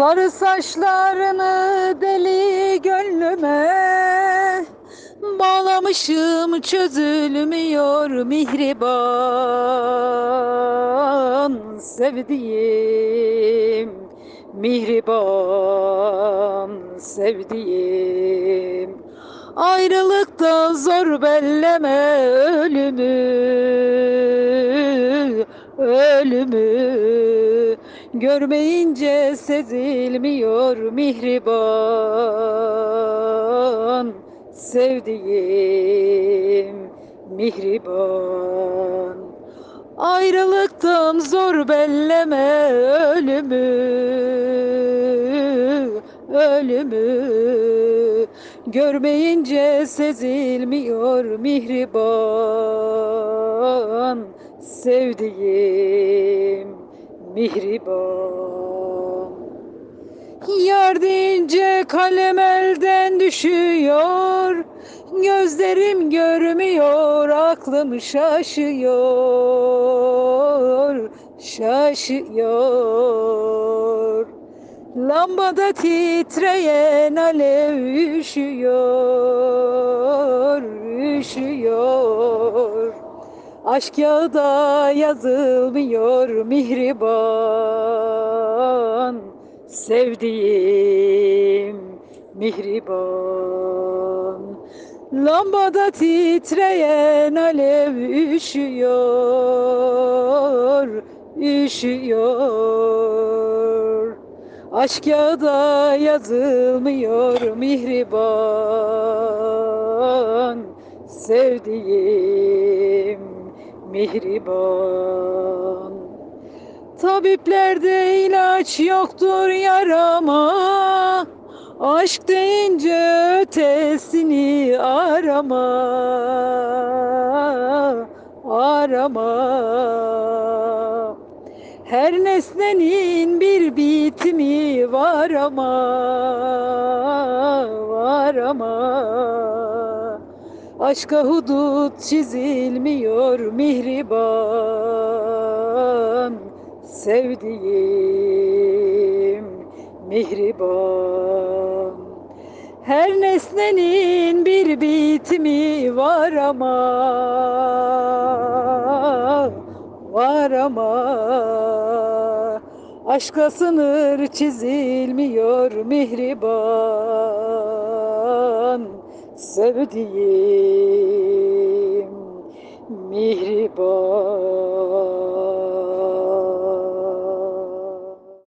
Sarı saçlarını deli gönlüme Bağlamışım çözülmüyor mihriban. Sevdiğim Mihriban sevdiğim. Ayrılıkta zor belleme ölümü Görmeyince sezilmiyor mihriban Sevdiğim mihriban Ayrılıktan zor belleme ölümü Ölümü. Görmeyince sezilmiyor mihriban Sevdiğim mihriban Yar deyince kalem elden düşüyor Gözlerim görmüyor aklım şaşıyor Şaşıyor. Lambada titreyen alev üşüyor Üşüyor Aşk yağda yazılmıyor mihriban. Sevdiğim mihriban. Lambada titreyen alev üşüyor Üşüyor. Aşk yağda yazılmıyor mihriban. Sevdiğim mihriban. Tabiplerde ilaç yoktur yarama. Aşk deyince ötesini arama. Arama. Her nesnenin bir bitimi var ama Var ama Aşka hudut çizilmiyor mihriban. Sevdiğim mihriban. Her nesnenin bir bitimi var ama Var ama. Aşka sınır çizilmiyor mihriban Sevdiğim mihriban